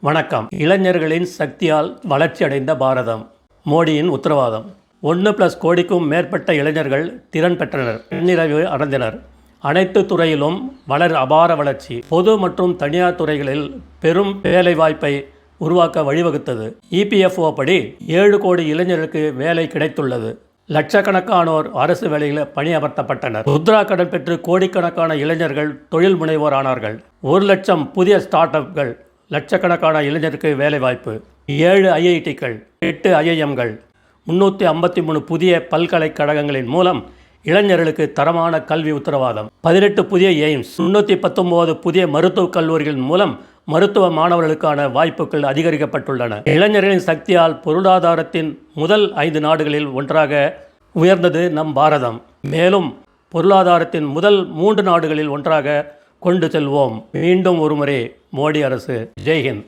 வணக்கம். இளைஞர்களின் சக்தியால் வளர்ச்சியடைந்த பாரதம். மோடியின் உத்தரவாதம். ஒன்று பிளஸ் கோடிக்கும் மேற்பட்ட இளைஞர்கள் திறன் பெற்றனர் தன்னிறைவு அடைந்தனர். அனைத்து துறையிலும் வளர் அபார வளர்ச்சி. பொது மற்றும் தனியார் துறைகளில் பெரும் வேலைவாய்ப்பை உருவாக்க வழிவகுத்தது. இபிஎஃப்ஓ படி ஏழு கோடி இளைஞர்களுக்கு வேலை கிடைத்துள்ளது. லட்சக்கணக்கானோர் அரசு வேலையில் பணியமர்த்தப்பட்டனர். ருத்ரா கடன் பெற்று கோடிக்கணக்கான இளைஞர்கள் தொழில் முனைவோர் ஆனார்கள். ஒரு லட்சம் புதிய ஸ்டார்ட் அப்கள் லட்சக்கணக்கான இளைஞருக்கு வேலைவாய்ப்பு. ஏழு ஐஐடிக்கள் எட்டு ஐஐஎம்கள் முன்னூற்றி ஐம்பத்தி மூணு புதிய பல்கலைக்கழகங்களின் மூலம் இளைஞர்களுக்கு தரமான கல்வி உத்தரவாதம். பதினெட்டு புதிய எய்ம்ஸ் முன்னூற்றி பத்தொம்போது புதிய மருத்துவக் கல்லூரிகள் மூலம் மருத்துவ மாணவர்களுக்கான வாய்ப்புகள் அதிகரிக்கப்பட்டுள்ளன. இளைஞர்களின் சக்தியால் பொருளாதாரத்தின் முதல் ஐந்து நாடுகளில் ஒன்றாக உயர்ந்தது நம் பாரதம். மேலும் பொருளாதாரத்தின் முதல் மூன்று நாடுகளில் ஒன்றாக கொண்டு செல்வோம். மீண்டும் ஒருமுறை மோடி அரசு. ஜெய்ஹிந்த்